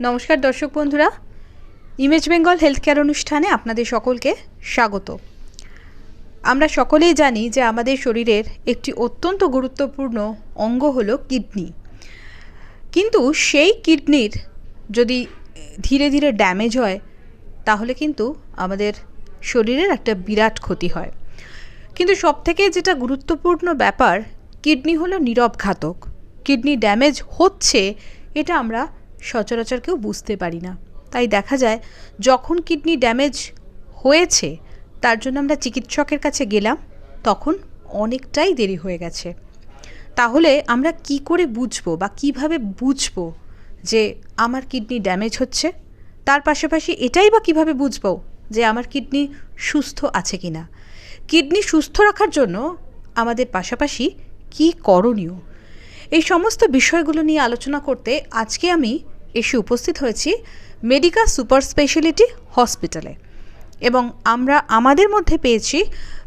নমস্কার দর্শক বন্ধুরা। ইমেজ বেঙ্গল হেলথ কেয়ার অনুষ্ঠানে আপনাদের সকলকে স্বাগত। আমরা সকলেই জানি যে আমাদের শরীরের একটি অত্যন্ত গুরুত্বপূর্ণ অঙ্গ হলো কিডনি। কিন্তু সেই কিডনির যদি ধীরে ধীরে ড্যামেজ হয়, তাহলে কিন্তু আমাদের শরীরের একটা বিরাট ক্ষতি হয়। কিন্তু সবথেকে যেটা গুরুত্বপূর্ণ ব্যাপার, কিডনি হলো নীরব ঘাতক কিডনি ড্যামেজ হচ্ছে, এটা আমরা সচরাচর কেউ বুঝতে পারি না। তাই দেখা যায়, যখন কিডনি ড্যামেজ হয়েছে, তার জন্য আমরা চিকিৎসকের কাছে গেলাম, তখন অনেকটাই দেরি হয়ে গেছে। তাহলে আমরা কি করে বুঝব বা কীভাবে বুঝব যে আমার কিডনি ড্যামেজ হচ্ছে? তার পাশাপাশি এটাই বা কীভাবে বুঝব যে আমার কিডনি সুস্থ আছে কি না কিডনি সুস্থ রাখার জন্য আমাদের পাশাপাশি কি করণীয়? এই সমস্ত বিষয়গুলো নিয়ে আলোচনা করতে আজকে আমি এসে উপস্থিত হয়েছি মেডিকা সুপার স্পেশালিটি হসপিটালে। এবং আমরা আমাদের মধ্যে পেয়েছি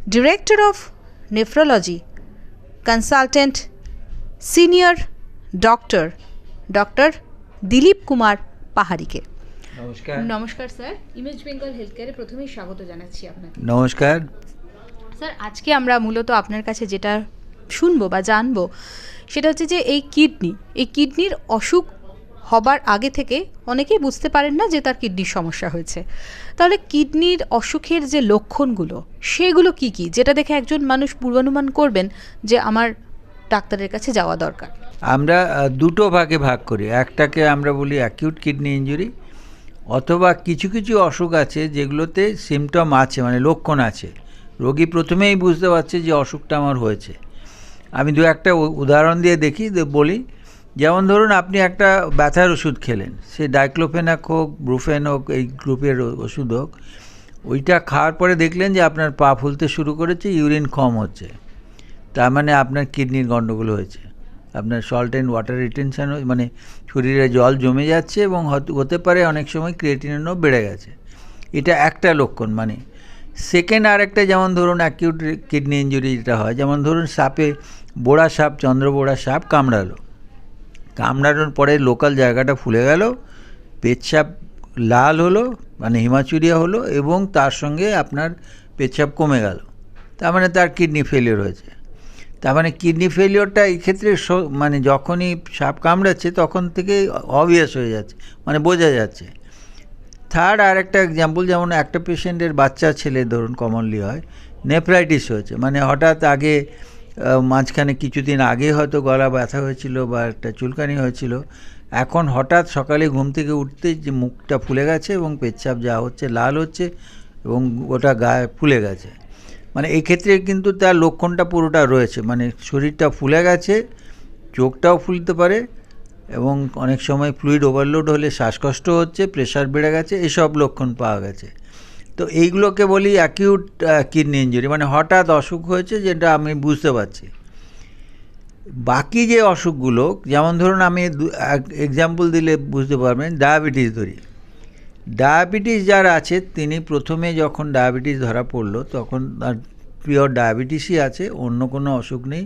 director of nephrology consultant senior doctor doctor Dilip Kumar পাহাড়িকে। নমস্কার। নমস্কার স্যার। ইমেজ বেঙ্গল হেলথ কেয়ারে প্রথমেই স্বাগত জানাচ্ছি আপনাকে। নমস্কার। স্যার আজকে আমরা মূলত আপনার কাছে যেটা শুনব বা জানব সেটা হচ্ছে যে এই কিডনি এই কিডনির অসুখ হবার আগে থেকে অনেকেই বুঝতে পারেন না যে তার কিডনির সমস্যা হয়েছে। তাহলে কিডনির অসুখের যে লক্ষণগুলো, সেগুলো কি কি? যেটা দেখে একজন মানুষ পূর্বানুমান করবেন যে আমার ডাক্তারের কাছে যাওয়া দরকার। আমরা দুটো ভাগে ভাগ করি। একটাকে আমরা বলি অ্যাকিউট কিডনি ইঞ্জুরি অথবা কিছু কিছু অসুখ আছে যেগুলোতে সিমটম আছে মানে লক্ষণ আছে। রোগী প্রথমেই বুঝতে পারছে যে অসুখটা আমার হয়েছে। আমি দু একটা উদাহরণ দিয়ে দেখি বলি যেমন ধরুন আপনি একটা ব্যথার ওষুধ খেলেন, সে ডাইক্লোফেনাক হোক, ব্রুফেন হোক, এই গ্রুপের ওষুধ হোক, ওইটা খাওয়ার পরে দেখলেন যে আপনার পা ফুলতে শুরু করেছে, ইউরিন কম হচ্ছে। তার মানে আপনার কিডনির গণ্ডগোল হয়েছে। আপনার সল্ট অ্যান্ড ওয়াটার রিটেনশন মানে শরীরে জল জমে যাচ্ছে এবং হত- পারে অনেক সময় ক্রিয়েটিনও বেড়ে গেছে। এটা একটা লক্ষণ মানে সেকেন্ড আরেকটা যেমন ধরুন অ্যাকিউট কিডনি ইঞ্জুরি যেটা হয়, যেমন ধরুন সাপে বোড়া সাপ, চন্দ্রবোড়া সাপ কামড়ালো। কামড়ানোর পরে লোকাল জায়গাটা ফুলে গেল, পেচ্ছাপ লাল হলো মানে হিমাচুরিয়া হলো এবং তার সঙ্গে আপনার পেচ্ছাপ কমে গেল। তার মানে তার কিডনি ফেলিওর হয়েছে। তার মানে কিডনি ফেলিওরটা এই ক্ষেত্রে মানে যখনই সাপ কামড়াচ্ছে তখন থেকে অবভিয়াস হয়ে যাচ্ছে মানে বোঝা যাচ্ছে। থার্ড আর একটা এক্সাম্পল যেমন একটা পেশেন্টের বাচ্চা ছেলে, ধরুন কমনলি হয় নেফ্রাইটিস হয়েছে মানে হঠাৎ আগে মাঝখানে কিছুদিন আগে হয়তো গলা ব্যথা হয়েছিল বা একটা চুলকানি হয়েছিল। এখন হঠাৎ সকালে ঘুম থেকে উঠতে যে মুখটা ফুলে গেছে এবং পেচ্ছাপ যা হচ্ছে, লাল হচ্ছে এবং ওটা গায়ে ফুলে গেছে। মানে এই ক্ষেত্রে কিন্তু তার লক্ষণটা পুরোটা রয়েছে। মানে শরীরটা ফুলে গেছে, চোখটাও ফুলতে পারে এবং অনেক সময় ফ্লুইড ওভারলোড হলে শ্বাসকষ্ট হচ্ছে প্রেশার বেড়ে গেছে, এসব লক্ষণ পাওয়া গেছে। তো এইগুলোকে বলি অ্যাকিউট কিডনি ইঞ্জুরি মানে হঠাৎ অসুখ হয়েছে যেটা আমি বুঝতে পারছি। বাকি যে অসুখগুলো, যেমন ধরুন আমি এক্সাম্পল দিলে বুঝতে পারবেন ডায়াবেটিস ধরি। ডায়াবেটিস যার আছে, তিনি প্রথমে যখন ডায়াবেটিস ধরা পড়ল, তখন তার পিওর ডায়াবেটিসই আছে, অন্য কোনো অসুখ নেই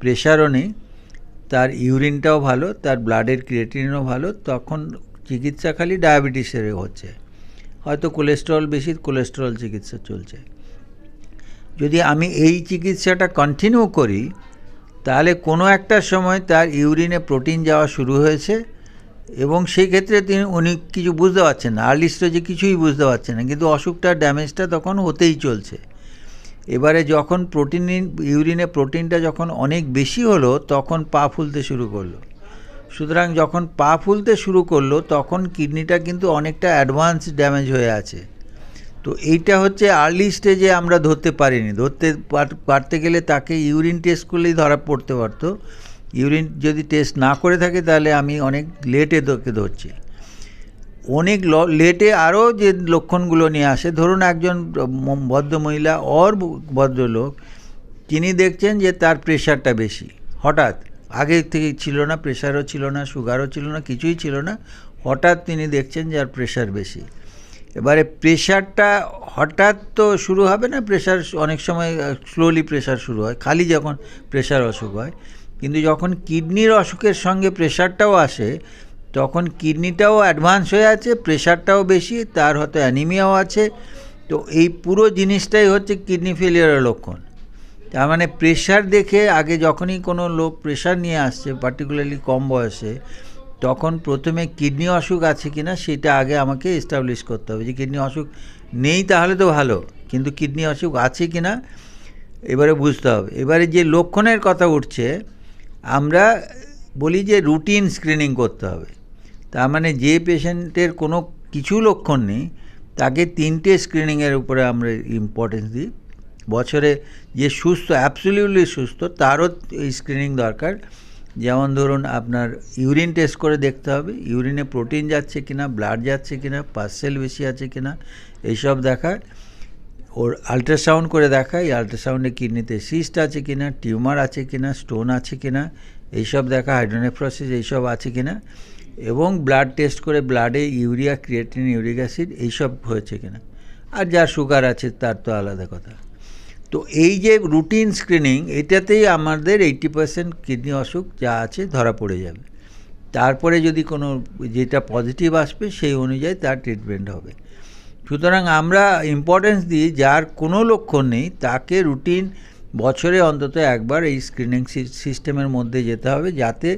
প্রেশারও নেই, তার ইউরিনটাও ভালো, তার ব্লাডের ক্রিয়েটিনও ভালো, তখন চিকিৎসা খালি ডায়াবেটিসের হচ্ছে। হয়তো কোলেস্টেরল বেশি কোলেস্টেরল চিকিৎসা চলছে। যদি আমি এই চিকিৎসাটা কন্টিনিউ করি, তাহলে কোনো একটা সময় তার ইউরিনে প্রোটিন যাওয়া শুরু হয়েছে এবং সেই ক্ষেত্রে তিনি, উনি কিছু বুঝতে পারছেন না। আর্লি স্টেজে কিছুই বুঝতে পারছেন না, কিন্তু অসুখটার ড্যামেজটা তখন হতেই চলছে। এবারে যখন প্রোটিন ইউরিনে প্রোটিনটা যখন অনেক বেশি হলো, তখন পা ফুলতে শুরু করল। সুতরাং যখন পা ফুলতে শুরু করল, তখন কিডনিটা কিন্তু অনেকটা অ্যাডভান্স ড্যামেজ হয়ে আছে। তো এইটা হচ্ছে আর্লি স্টেজে আমরা ধরতে পারিনি। ধরতে পার- পারতে গেলে তাকে ইউরিন টেস্ট করলেই ধরা পড়তে পারতো। ইউরিন যদি টেস্ট না করে থাকে, তাহলে আমি অনেক লেটে তোকে ধরছি। অনেক লেটে আরও যে লক্ষণগুলো নিয়ে আসে, ধরুন একজন ম- ভদ্রমহিলা অর ভদ্রলোক, তিনি দেখছেন যে তার প্রেশারটা বেশি। হঠাৎ আগে থেকে ছিল না প্রেশারও ছিল না সুগারও ছিল না, কিছুই ছিল না। হঠাৎ তিনি দেখছেন যে আর প্রেশার বেশি। এবারে প্রেশারটা হঠাৎ তো শুরু হবে না প্রেশার অনেক সময় স্লোলি প্রেশার শুরু হয়, খালি যখন প্রেশার অসুখ হয়। কিন্তু যখন কিডনির অসুখের সঙ্গে প্রেশারটাও আসে, তখন কিডনিটাও অ্যাডভান্স হয়ে আছে প্রেশারটাও বেশি, তার হয়তো অ্যানিমিয়াও আছে। তো এই পুরো জিনিসটাই হচ্ছে কিডনি ফেলিয়ারের লক্ষণ। তার মানে প্রেশার দেখে আগে যখনই কোনো লোক প্রেশার নিয়ে আসছে পার্টিকুলারলি কম বয়সে, তখন প্রথমে কিডনি অসুখ আছে কি না সেটা আগে আমাকে এস্টাবলিশ করতে হবে। যে কিডনি অসুখ নেই তাহলে তো ভালো, কিন্তু কিডনি অসুখ আছে কি না এবারে বুঝতে হবে। এবারে যে লক্ষণের কথা উঠছে, আমরা বলি যে রুটিন স্ক্রিনিং করতে হবে। তার মানে যে পেশেন্টের কোনো কিছু লক্ষণ নেই, তাকে তিনটে স্ক্রিনিংয়ের উপরে আমরা ইম্পর্টেন্স দিই। বছরে যে সুস্থ অ্যাবসলিউটলি সুস্থ, তারও এই স্ক্রিনিং দরকার। যেমন ধরুন আপনার ইউরিন টেস্ট করে দেখতে হবে ইউরিনে প্রোটিন যাচ্ছে কিনা ব্লাড যাচ্ছে কিনা পার্সেল বেশি আছে কিনা, এইসব দেখা ওর আল্ট্রাসাউন্ড করে দেখা এই আল্ট্রাসাউন্ডে কিডনিতে সিস্ট আছে কিনা টিউমার আছে কিনা স্টোন আছে কিনা, এইসব দেখা হাইড্রোনেফ্রোসিস এইসব আছে কিনা, এবং ব্লাড টেস্ট করে ব্লাডে ইউরিয়া ক্রিয়েটিন ইউরিক অ্যাসিড এইসব হয়েছে কিনা। আর যার সুগার আছে, তার তো আলাদা কথা। তো এই যে রুটিন স্ক্রিনিং এটাতেই আমাদের এইটি পার্সেন্ট কিডনি অসুখ যা আছে ধরা পড়ে যাবে। তারপরে যদি কোনো যেটা পজিটিভ আসবে, সেই অনুযায়ী তার ট্রিটমেন্ট হবে। সুতরাং আমরা ইম্পর্টেন্স দিই, যার কোনো লক্ষণ নেই, তাকে রুটিন বছরে অন্তত একবার এই স্ক্রিনিং সিস্টেমের মধ্যে যেতে হবে, যাতে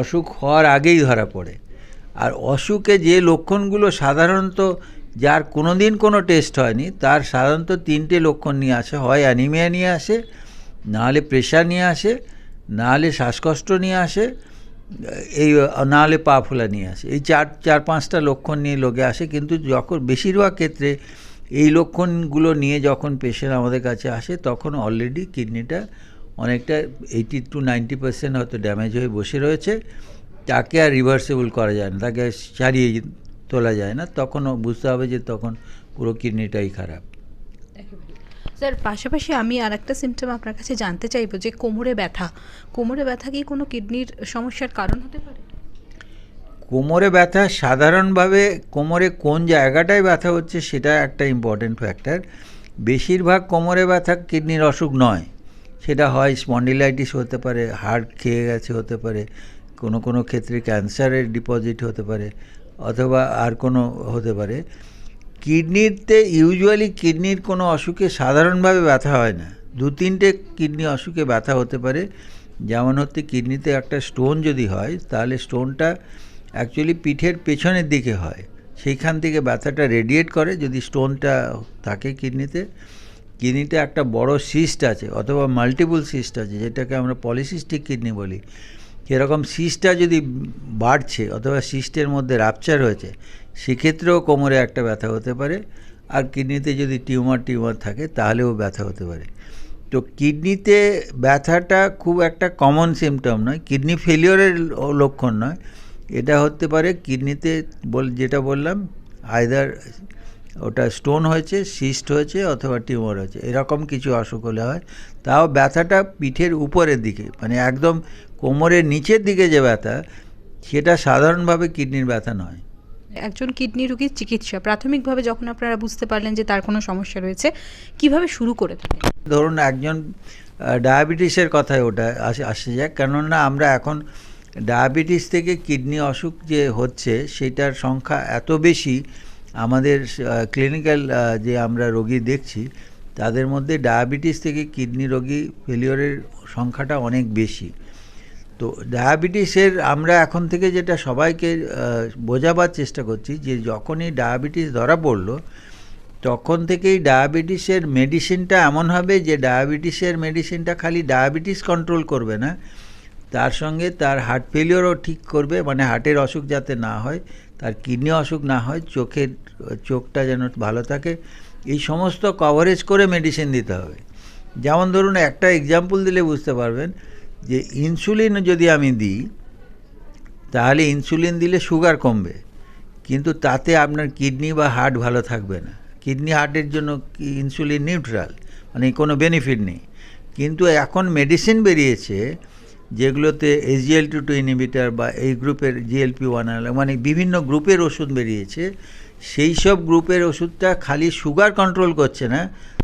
অসুখ হওয়ার আগেই ধরা পড়ে। আর অসুখে যে লক্ষণগুলো সাধারণত যার কোনো দিন কোনো টেস্ট হয়নি, তার সাধারণত তিনটে লক্ষণ নিয়ে আসে। হয় অ্যানিমিয়া নিয়ে আসে নাহলে প্রেশার নিয়ে আসে নাহলে শ্বাসকষ্ট নিয়ে আসে, এই নাহলে পা ফোলা নিয়ে আসে। এই চার চার, পাঁচটা লক্ষণ নিয়ে লোকে আসে, কিন্তু যখন বেশিরভাগ ক্ষেত্রে এই লক্ষণগুলো নিয়ে যখন পেশেন্ট আমাদের কাছে আসে, তখন অলরেডি কিডনিটা অনেকটা এইটি টু নাইনটি পার্সেন্ট হয়তো ড্যামেজ হয়ে বসে রয়েছে। তাকে আর রিভার্সেবল করা যায় না, তাকে সারিয়ে তোলা যায় না তখনও বুঝতে হবে যে তখন পুরো কিডনিটাই খারাপ। স্যার পাশাপাশি আমি আর একটা সিমটম আপনার কাছে জানতে চাইব যে কোমরে ব্যথা। কোমরে ব্যথা কি কোনো কিডনির সমস্যার কারণ হতে পারে? কোমরে ব্যথা সাধারণভাবে কোমরে কোন জায়গাটায় ব্যথা হচ্ছে সেটা একটা ইম্পর্টেন্ট ফ্যাক্টর বেশিরভাগ কোমরে ব্যথা কিডনির অসুখ নয়। সেটা হয় স্পন্ডিলাইটিস হতে পারে হার্ট খেয়ে গেছে হতে পারে কোনো কোনো ক্ষেত্রে ক্যান্সারের ডিপোজিট হতে পারে। অথবা আর কোনো হতে পারে, কিডনিতে ইউজুয়ালি কিডনির কোনো অসুখে সাধারণভাবে ব্যথা হয় না। দু তিনটে কিডনি অসুখে ব্যথা হতে পারে। যেমন হচ্ছে কিডনিতে একটা স্টোন যদি হয়, তাহলে স্টোনটা অ্যাকচুয়ালি পিঠের পেছনের দিকে হয়। সেইখান থেকে ব্যথাটা রেডিয়েট করে যদি স্টোনটা থাকে কিডনিতে। কিডনিতে একটা বড় সিস্ট আছে অথবা মাল্টিপল সিস্ট আছে, যেটাকে আমরা পলিসিস্টিক কিডনি বলি। এরকম সিস্টটা যদি বাড়ছে অথবা সিস্টের মধ্যে রাপচার হয়েছে, সেক্ষেত্রেও কোমরে একটা ব্যথা হতে পারে আর কিডনিতে যদি টিউমার টিউমার থাকে তাহলেও ব্যথা হতে পারে। তো কিডনিতে ব্যথাটা খুব একটা কমন সিমটম নয় কিডনি ফেলিওরের লক্ষণ নয়। এটা হতে পারে কিডনিতে বল, যেটা বললাম আয়দার ওটা স্টোন হয়েছে সিস্ট হয়েছে অথবা টিউমার হয়েছে। এরকম কিছু অসুখ হলে হয়। তাও ব্যথাটা পিঠের উপরের দিকে মানে একদম কোমরের নিচের দিকে যে ব্যথা সেটা সাধারণভাবে কিডনির ব্যথা নয়। একজন কিডনি রোগীর চিকিৎসা। প্রাথমিকভাবে যখন আপনারা বুঝতে পারলেন যে তার কোনো সমস্যা রয়েছে কীভাবে শুরু করে থাকেন? ধরুন একজন ডায়াবেটিসের কথায় ওটা আসে আসে যাক। কেননা আমরা এখন ডায়াবেটিস থেকে কিডনি অসুখ যে হচ্ছে সেটার সংখ্যা এত বেশি আমাদের ক্লিনিক্যাল যে আমরা রোগী দেখছি, তাদের মধ্যে ডায়াবেটিস থেকে কিডনি রোগী ফেলিওরের সংখ্যাটা অনেক বেশি। তো ডায়াবেটিসের আমরা এখন থেকে যেটা সবাইকে বোঝাবার চেষ্টা করছি যে যখনই ডায়াবেটিস ধরা পড়ল, তখন থেকেই ডায়াবেটিসের মেডিসিনটা এমন হবে যে ডায়াবেটিসের মেডিসিনটা খালি ডায়াবেটিস কন্ট্রোল করবে না, তার সঙ্গে তার হার্ট ফেলিওরও ঠিক করবে মানে হার্টের অসুখ যাতে না হয় তার কিডনি অসুখ না হয় চোখের, চোখটা যেন ভালো থাকে, এই সমস্ত কভারেজ করে মেডিসিন দিতে হবে। যেমন ধরুন একটা এক্সাম্পল দিলে বুঝতে পারবেন যে ইনসুলিন যদি আমি দিই, তাহলে ইনসুলিন দিলে সুগার কমবে। কিন্তু তাতে আপনার কিডনি বা হার্ট ভালো থাকবে না। কিডনি হার্টের জন্য ইনসুলিন নিউট্রাল মানে কোনো বেনিফিট নেই। কিন্তু এখন মেডিসিন বেরিয়েছে যেগুলোতে এসজিএল টু টু ইনহিবিটার বা এই গ্রুপের জিএলপি ওয়ান মানে বিভিন্ন গ্রুপের ওষুধ বেরিয়েছে, সেই সব গ্রুপের ওষুধটা খালি সুগার কন্ট্রোল করছে না,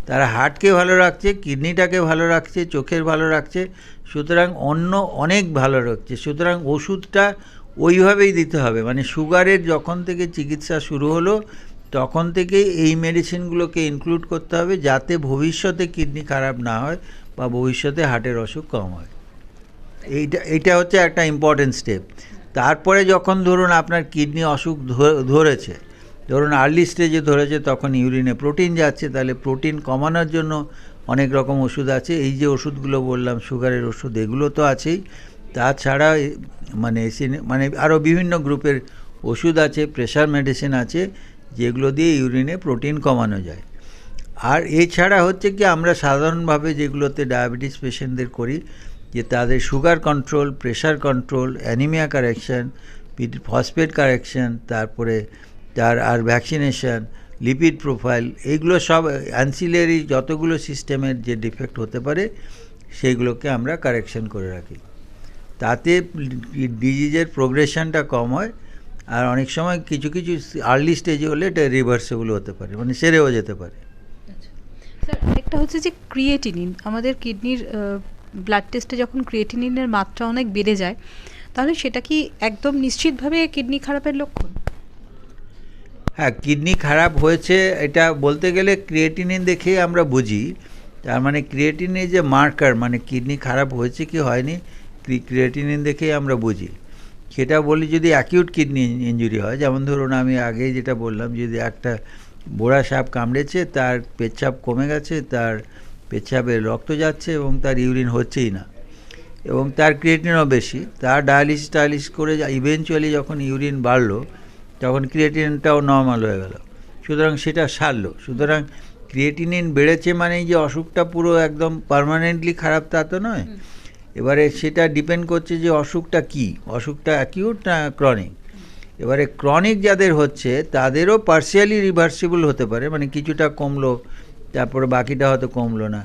তারা হার্টকে ভালো রাখছে, কিডনিটাকে ভালো রাখছে, চোখের ভালো রাখছে, সুতরাং অন্য অনেক ভালো রাখছে, সুতরাং ওষুধটা ওইভাবেই দিতে হবে মানে সুগারের যখন থেকে চিকিৎসা শুরু হলো, তখন থেকে এই মেডিসিনগুলোকে ইনক্লুড করতে হবে, যাতে ভবিষ্যতে কিডনি খারাপ না হয় বা ভবিষ্যতে হার্টের অসুখ কম হয়। এইটা এইটা হচ্ছে একটা ইম্পর্টেন্ট স্টেপ তারপরে যখন ধরুন আপনার কিডনি অসুখ ধরেছে, ধরুন আর্লি স্টেজে ধরেছে, তখন ইউরিনে প্রোটিন যাচ্ছে, তাহলে প্রোটিন কমানোর জন্য অনেক রকম ওষুধ আছে। এই যে ওষুধগুলো বললাম সুগারের ওষুধ, এগুলো তো আছেই। তাছাড়া মানে মানে আরও বিভিন্ন গ্রুপের ওষুধ আছে প্রেশার মেডিসিন আছে, যেগুলো দিয়ে ইউরিনে প্রোটিন কমানো যায়। আর এছাড়া হচ্ছে কি, আমরা সাধারণভাবে যেগুলোতে ডায়াবেটিস পেশেন্টদের করি যে তাদের sugar control, pressure control, anaemia correction phosphate correction, তারপরে তার আর ভ্যাকসিনেশন, লিপিড প্রোফাইল এইগুলো সব অ্যান্সিলারি যতগুলো সিস্টেমের যে ডিফেক্ট হতে পারে, সেইগুলোকে আমরা কারেকশন করে রাখি। তাতে ডিজিজের প্রোগ্রেশনটা কম হয়, আর অনেক সময় কিছু কিছু আর্লি স্টেজে হলে এটা রিভার্সেবল হতে পারে মানে সেরেও যেতে পারে। একটা হচ্ছে যে ক্রিয়েটিনিন আমাদের কিডনির ব্লাড টেস্টে যখন ক্রিয়েটিনিনের মাত্রা অনেক বেড়ে যায়, তাহলে সেটা কি একদম নিশ্চিতভাবে কিডনি খারাপের লক্ষণ? হ্যাঁ কিডনি খারাপ হয়েছে, এটা বলতে গেলে ক্রিয়েটিনিন দেখেই আমরা বুঝি। তার মানে ক্রিয়েটিনের যে মার্কার মানে কিডনি খারাপ হয়েছে কি হয়নি ক্রিয়েটিনিন দেখেই আমরা বুঝি। সেটা বলি যদি অ্যাকিউট কিডনি ইঞ্জুরি হয়, যেমন ধরুন আমি আগে যেটা বললাম, যদি একটা বোড়া সাপ কামড়েছে, তার পেচ্ছাপ কমে গেছে, তার পেচ্ছাপে রক্ত যাচ্ছে এবং তার ইউরিন হচ্ছেই না। এবং তার ক্রিয়েটিনও বেশি। তার ডায়ালিসিস টায়ালিস করে ইভেনচুয়ালি যখন ইউরিন বাড়লো তখন ক্রিয়েটিনটাও নর্মাল হয়ে গেল। সুতরাং সেটা সারলো। সুতরাং ক্রিয়েটিনিন বেড়েছে মানেই যে অসুখটা পুরো একদম পার্মানেন্টলি খারাপ তা তো নয়। এবারে সেটা ডিপেন্ড করছে যে অসুখটা কি? অসুখটা অ্যাকিউট না ক্রনিক এবারে ক্রনিক যাদের হচ্ছে তাদেরও পার্সিয়ালি রিভার্সিবল হতে পারে। মানে কিছুটা কমলো তারপরে বাকিটা হয়তো কমলো না।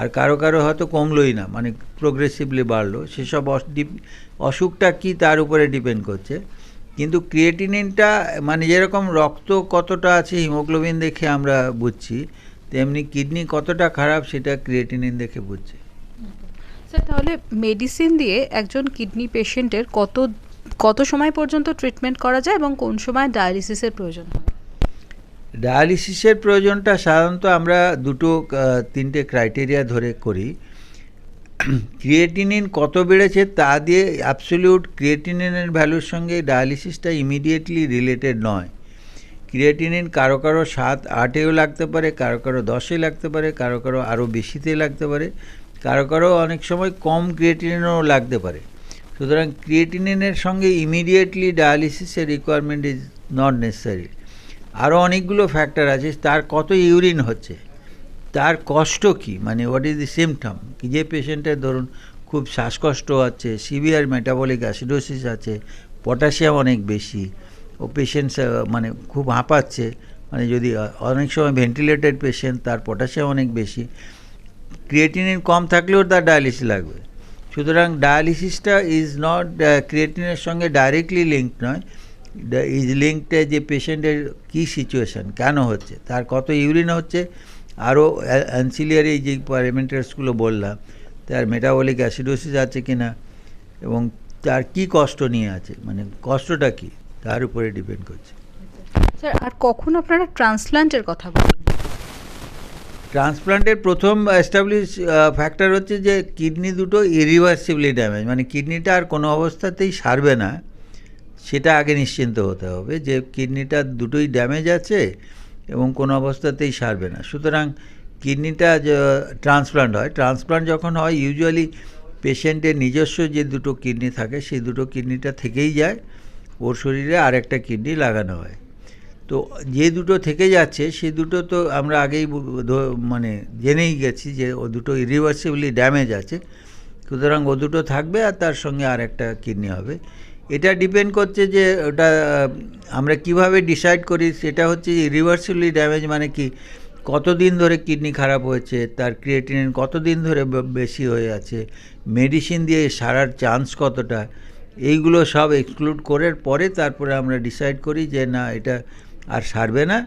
আর কারও কারও হয়তো কমলোই না মানে প্রোগ্রেসিভলি বাড়লো। সেসব অসুখটা কি তার উপরে ডিপেন্ড করছে। কিন্তু ক্রিয়েটিনিনটা মানে যেরকম রক্ত কতটা আছে হিমোগ্লোবিন দেখে আমরা বুঝছি, তেমনি কিডনি কতটা খারাপ, সেটা ক্রিয়েটিনিন দেখে বুঝছি। স্যার, তাহলে মেডিসিন দিয়ে একজন কিডনি পেশেন্টের কত কত সময় পর্যন্ত ট্রিটমেন্ট করা যায় এবং কোন সময় ডায়ালিসিসের প্রয়োজন হয়? ডায়ালিসিসের প্রয়োজনটা সাধারণত আমরা দুটো তিনটে ক্রাইটেরিয়া ধরে করি। ক্রিয়েটিনিন কত বেড়েছে তা দিয়ে অ্যাবসলিউট ক্রিয়েটিনিনের ভ্যালুর সঙ্গে ডায়ালিসিসটা ইমিডিয়েটলি রিলেটেড নয়। ক্রিয়েটিনিন কারও কারও সাত, আটেও লাগতে পারে, কারও কারও দশে লাগতে পারে, কারও কারও আরও বেশিতে লাগতে পারে, কারও কারও অনেক সময় কম ক্রিয়েটিনিনও লাগতে পারে। সুতরাং ক্রিয়েটিনিনের সঙ্গে ইমিডিয়েটলি ডায়ালিসিসের রিকোয়ারমেন্ট ইজ নট নেসেসারি আরও অনেকগুলো ফ্যাক্টর আছে, তার কত ইউরিন হচ্ছে, তার কষ্ট কি মানে হোয়াট ইজ দি সিমটম কি যে পেশেন্টের ধরুন খুব শ্বাসকষ্ট আছে সিভিয়ার মেটাবলিক অ্যাসিডোসিস আছে পটাশিয়াম অনেক বেশি, ও পেশেন্টস মানে খুব হাঁপাচ্ছে মানে যদি অনেক সময় ভেন্টিলেটেড পেশেন্ট তার পটাশিয়াম অনেক বেশি ক্রিয়েটিনিন কম থাকলেও তার ডায়ালিসিস লাগবে। সুতরাং ডায়ালিসিসটা ইজ নট ক্রিয়েটিনের সঙ্গে ডাইরেক্টলি লিঙ্ক নয় ইজ লিঙ্কটা যে পেশেন্টের কী সিচুয়েশান কেন হচ্ছে তার কত ইউরিন হচ্ছে আরও অ্যান্সিলিয়ারি যে প্যারামিটার্সগুলো বললাম তার মেটাবলিক অ্যাসিডোসিস আছে কি না এবং তার কি কষ্ট নিয়ে আছে মানে কষ্টটা কি তার উপরে ডিপেন্ড করছে। স্যার আর কখন আপনারা ট্রান্সপ্লান্টের কথা বলেন ট্রান্সপ্লান্টের প্রথম এস্টাবলিশ ফ্যাক্টর হচ্ছে যে কিডনি দুটো ইরিভার্সিবলি ড্যামেজ মানে কিডনিটা আর কোনো অবস্থাতেই সারবে না সেটা আগে নিশ্চিন্ত হতে হবে যে কিডনিটা দুটোই ড্যামেজ আছে এবং কোনো অবস্থাতেই সারবে না। সুতরাং কিডনিটা ট্রান্সপ্লান্ট হয় ট্রান্সপ্লান্ট যখন হয় ইউজুয়ালি পেশেন্টের নিজস্ব যে দুটো কিডনি থাকে, সেই দুটো কিডনিটা থেকেই যায়। ওর শরীরে আরেকটা কিডনি লাগানো হয়। তো যে দুটো থেকে যাচ্ছে সে দুটো তো আমরা আগেই মানে জেনেই গেছি যে ও দুটো ইরিভার্সিবলি ড্যামেজ আছে। সুতরাং ও দুটো থাকবে আর তার সঙ্গে আর একটা কিডনি হবে। এটা ডিপেন্ড করছে যে ওটা, আমরা কীভাবে ডিসাইড করি, সেটা হচ্ছে ইরিভার্সিবলি ড্যামেজ মানে কি? কতদিন ধরে কিডনি খারাপ হয়েছে, তার ক্রিয়েটিনিন কতদিন ধরে বেশি হয়ে আছে মেডিসিন দিয়ে সারার চান্স কতটা? এইগুলো সব এক্সক্লুড করার পরে তারপরে আমরা ডিসাইড করি যে না, এটা আর সারবে না।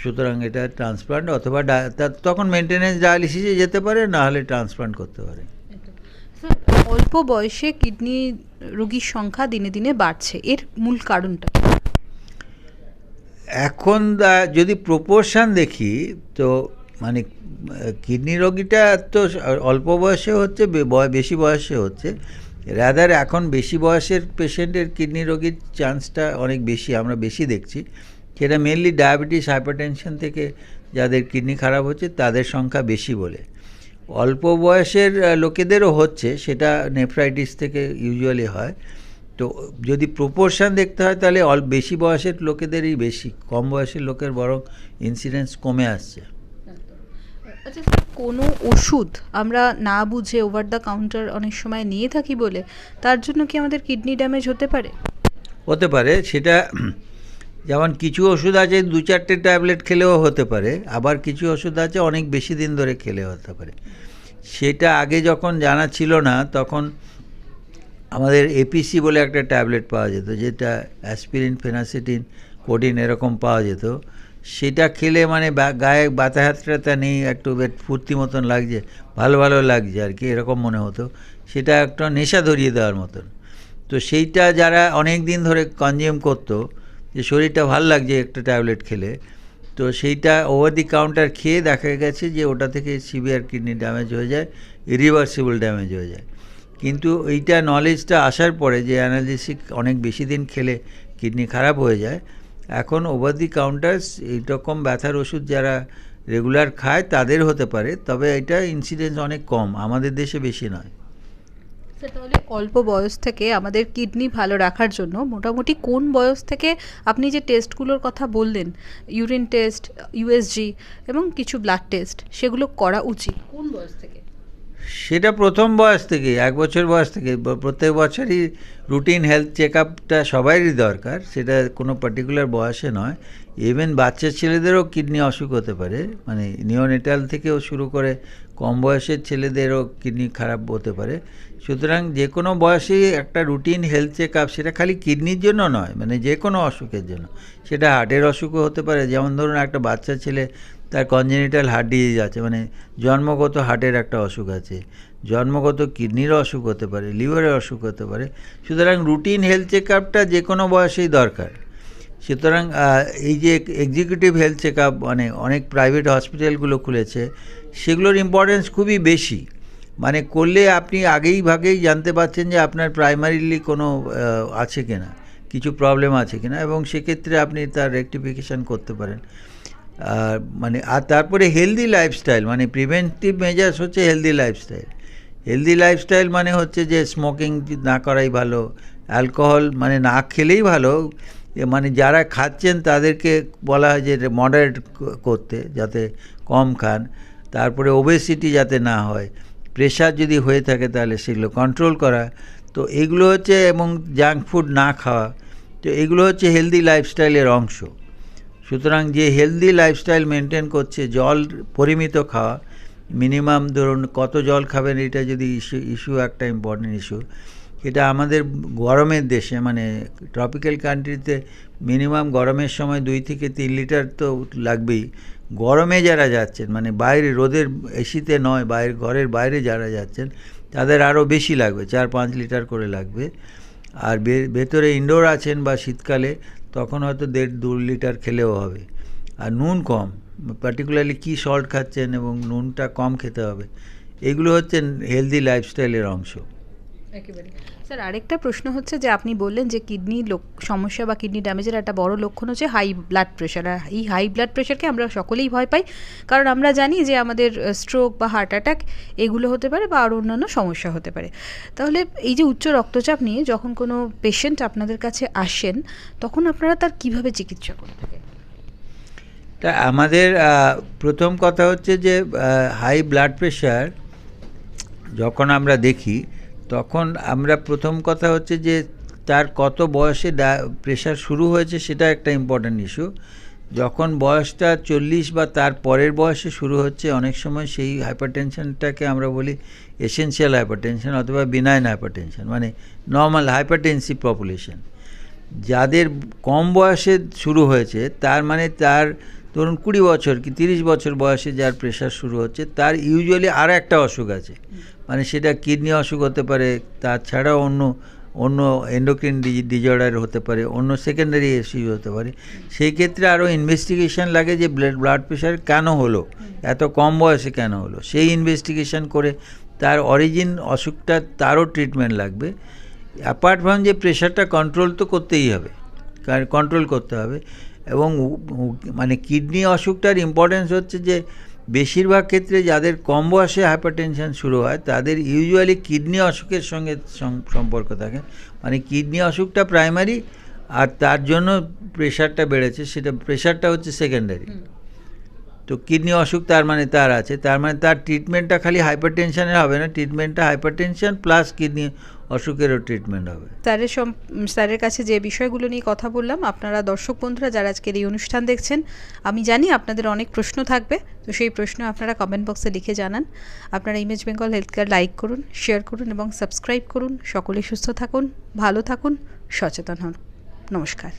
সুতরাং এটা ট্রান্সপ্লান্ট অথবা তখন মেনটেনেন্স ডায়ালিসিসে যেতে পারে, না হলে ট্রান্সপ্লান্ট করতে পারে। অল্প বয়সে কিডনি রোগীর সংখ্যা দিনে দিনে বাড়ছে। এর মূল কারণটা এখন যদি প্রপোর্শন দেখি, তো মানে কিডনি রোগীটা তো অল্প বয়সে হচ্ছে বেশি বয়সে হচ্ছে। রাদার এখন বেশি বয়সের পেশেন্টের কিডনি রোগীর চান্সটা অনেক বেশি, আমরা বেশি দেখছি। সেটা মেনলি ডায়াবেটিস হাইপারটেনশন থেকে যাদের কিডনি খারাপ হচ্ছে, তাদের সংখ্যা বেশি বলে। অল্প বয়সের লোকেদেরও হচ্ছে সেটা নেফ্রাইটিস থেকে ইউজুয়ালি হয়। তো যদি প্রপোর্শন দেখতে হয় তাহলে অল বেশি বয়সের লোকেদেরই বেশি কম বয়সের লোকের বরং ইন্সিডেন্স কমে আসছে। আচ্ছা কোনো ওষুধ আমরা না বুঝে ওভার দ্য কাউন্টার অনেক সময় নিয়ে থাকি বলে তার জন্য কি আমাদের কিডনি ড্যামেজ হতে পারে? হতে পারে সেটা যেমন কিছু ওষুধ আছে, দু চারটে ট্যাবলেট খেলেও হতে পারে, আবার কিছু ওষুধ আছে অনেক বেশি দিন ধরে খেলে হতে পারে। সেটা আগে যখন জানা ছিল না, তখন আমাদের এপিসি বলে একটা ট্যাবলেট পাওয়া যেত, যেটা অ্যাসপিরিন ফেনাসিটিন কোডিন এরকম পাওয়া যেত। সেটা খেলে মানে গায়ে বাতাহাত টাতা নেই, একটু ফুর্তি মতন লাগছে, ভালো ভালো লাগছে আর কি, এরকম মনে হতো। সেটা একটা নেশা ধরিয়ে দেওয়ার মতন। তো সেইটা যারা অনেক দিন ধরে কনজিউম করতো যে শরীরটা ভালো লাগছে একটা ট্যাবলেট খেলে। তো সেইটা ওভার দি কাউন্টার খেয়ে দেখা গেছে যে ওটা থেকে সিভিয়ার কিডনি ড্যামেজ হয়ে যায় ইরিভার্সিবল ড্যামেজ হয়ে যায়। কিন্তু এইটা নলেজটা আসার পরে যে অ্যানালিসিক অনেক বেশি দিন খেলে কিডনি খারাপ হয়ে যায়, এখন ওভার দি কাউন্টার্স এইরকম ব্যথার ওষুধ যারা রেগুলার খায় তাদের হতে পারে, তবে এটা ইনসিডেন্স অনেক কম, আমাদের দেশে বেশি নয়। স্যার তাহলে অল্প বয়স থেকে আমাদের কিডনি ভালো রাখার জন্য মোটামুটি কোন বয়স থেকে আপনি যে টেস্টগুলোর কথা বললেন ইউরিন টেস্ট ইউএসজি এবং কিছু ব্লাড টেস্ট সেগুলো করা উচিত কোন বয়স থেকে? সেটা প্রথম বয়স থেকে, এক বছর বয়স থেকে প্রত্যেক বছরই রুটিন হেলথ চেক আপটা সবারই দরকার, সেটা কোনো পার্টিকুলার বয়সে নয়। ইভেন বাচ্চা ছেলেদেরও কিডনি অসুখ হতে পারে মানে নিওনেটাল থেকেও শুরু করে কম বয়সের ছেলেদেরও কিডনি খারাপ হতে পারে। সুতরাং যে কোনো বয়সেই একটা রুটিন হেলথ চেক আপ সেটা খালি কিডনির জন্য নয় মানে যে কোনো অসুখের জন্য। সেটা হার্টের অসুখও হতে পারে, যেমন ধরুন একটা বাচ্চা ছেলে, তার কনজেনিটাল হার্ট ডিজিজ আছে মানে জন্মগত হার্টের একটা অসুখ আছে, জন্মগত কিডনির অসুখ হতে পারে লিভারের অসুখ হতে পারে। সুতরাং রুটিন হেলথ চেক আপটা যে কোনো বয়সেই দরকার। সুতরাং এই যে এক্সিকিউটিভ হেলথ চেক আপ মানে অনেক প্রাইভেট হসপিটালগুলো খুলেছে, সেগুলোর ইম্পর্টেন্স খুবই বেশি। মানে করলে আপনি আগেই ভাগেই জানতে পারছেন যে আপনার প্রাইমারিলি কোনো আছে কিনা, কিছু প্রবলেম আছে কিনা এবং সেক্ষেত্রে আপনি তার রেকটিফিকেশান করতে পারেন। আর মানে আর তারপরে হেলদি লাইফস্টাইল মানে প্রিভেন্টিভ মেজার্স হচ্ছে হেলদি লাইফস্টাইল হেলদি লাইফস্টাইল মানে হচ্ছে যে স্মোকিং না করাই ভালো অ্যালকোহল মানে না খেলেই ভালো মানে যারা খাচ্ছেন তাদেরকে বলা হয় যে মডারেট করতে, যাতে কম খান। তারপরে ওবেসিটি যাতে না হয়। প্রেশার যদি হয়ে থাকে তাহলে সেগুলো কন্ট্রোল করা। তো এগুলো হচ্ছে এবং জাঙ্ক ফুড না খাওয়া, তো এগুলো হচ্ছে হেলদি লাইফস্টাইলের অংশ। সুতরাং যে হেলদি লাইফস্টাইল মেনটেন করছে, জল পরিমিত খাওয়া মিনিমাম ধরুন কত জল খাবেন, এটা যদি ইস্যু ইস্যু একটা ইম্পর্টেন্ট ইস্যু এটা আমাদের গরমের দেশে মানে ট্রপিক্যাল কান্ট্রিতে মিনিমাম গরমের সময় দুই থেকে তিন লিটার তো লাগবেই। গরমে যারা যাচ্ছেন মানে বাইরে রোদের এসিতে নয়, বাইরে ঘরের বাইরে যারা যাচ্ছেন, তাদের আরও বেশি লাগবে, চার পাঁচ লিটার করে লাগবে। আর ভেতরে ইনডোর আছেন বা শীতকালে, তখন হয়তো দেড় দু লিটার খেলেও হবে। আর নুন কম পার্টিকুলারলি কী সল্ট খাচ্ছেন এবং নুনটা কম খেতে হবে, এগুলো হচ্ছে হেলদি লাইফস্টাইলের অংশ। একেবারে। স্যার, আরেকটা প্রশ্ন হচ্ছে যে আপনি বললেন যে কিডনি সমস্যা বা কিডনি ড্যামেজের একটা বড় লক্ষণ হচ্ছে হাই ব্লাড প্রেশার আর এই হাই ব্লাড প্রেশারকে আমরা সকলেই ভয় পাই। কারণ আমরা জানি যে আমাদের স্ট্রোক বা হার্ট অ্যাটাক এগুলো হতে পারে বা আরও অন্যান্য সমস্যা হতে পারে। তাহলে এই যে উচ্চ রক্তচাপ নিয়ে যখন কোনো পেশেন্ট আপনাদের কাছে আসেন, তখন আপনারা তার কীভাবে চিকিৎসা করে থাকেন? তা আমাদের প্রথম কথা হচ্ছে যে হাই ব্লাড প্রেশার যখন আমরা দেখি তখন আমরা প্রথম কথা হচ্ছে যে তার কত বয়সে প্রেশার শুরু হয়েছে সেটা একটা ইম্পর্ট্যান্ট ইস্যু যখন বয়সটা চল্লিশ বা তার পরের বয়সে শুরু হচ্ছে, অনেক সময় সেই হাইপারটেনশনটাকে আমরা বলি এসেনশিয়াল হাইপারটেনশন অথবা বিনাইন হাইপারটেনশন মানে নর্মাল হাইপারটেনসিভ পপুলেশন যাদের কম বয়সে শুরু হয়েছে, তার মানে তার ধরুন কুড়ি বছর কি তিরিশ বছর বয়সে যার প্রেশার শুরু হচ্ছে, তার ইউজুয়ালি আরও একটা অসুখ আছে। মানে সেটা কিডনি অসুখ হতে পারে, তাছাড়াও অন্য অন্য এন্ডোক্রিন ডিজি ডিজর্ডার হতে পারে, অন্য সেকেন্ডারি ইস্যু হতে পারে। সেই ক্ষেত্রে আরও ইনভেস্টিগেশন লাগে যে ব্লাড ব্লাড প্রেশার কেন হলো, এত কম বয়সে কেন হলো। সেই ইনভেস্টিগেশন করে তার অরিজিন অসুখটা তারও ট্রিটমেন্ট লাগবে। অ্যাপার্ট ফ্রম যে প্রেশারটা কন্ট্রোল তো করতেই হবে কন্ট্রোল করতে হবে। এবং মানে কিডনি অসুখটার ইম্পর্টেন্স হচ্ছে যে বেশিরভাগ ক্ষেত্রে যাদের কম বয়সে হাইপারটেনশন শুরু হয় তাদের ইউজুয়ালি কিডনি অসুখের সঙ্গে সম্পর্ক থাকে। মানে কিডনি অসুখটা প্রাইমারি আর তার জন্য প্রেশারটা বেড়েছে সেটা প্রেশারটা হচ্ছে সেকেন্ডারি তো কিডনি অসুখ তার মানে তার আছে তার মানে তার ট্রিটমেন্টটা খালি হাইপারটেনশনের হবে না ট্রিটমেন্টটা হাইপারটেনশন প্লাস কিডনি অসুখেরও ট্রিটমেন্ট হবে। স্যারের স্যারের কাছে যে বিষয়গুলো নিয়ে কথা বললাম, আপনারা দর্শক বন্ধুরা যারা আজকের এই অনুষ্ঠান দেখছেন, আমি জানি আপনাদের অনেক প্রশ্ন থাকবে, তো সেই প্রশ্ন আপনারা কমেন্ট বক্সে লিখে জানান। আপনারা image Bengal health care like করুন শেয়ার করুন এবং সাবস্ক্রাইব করুন। সকলে সুস্থ থাকুন, ভালো থাকুন, সচেতন হন। নমস্কার।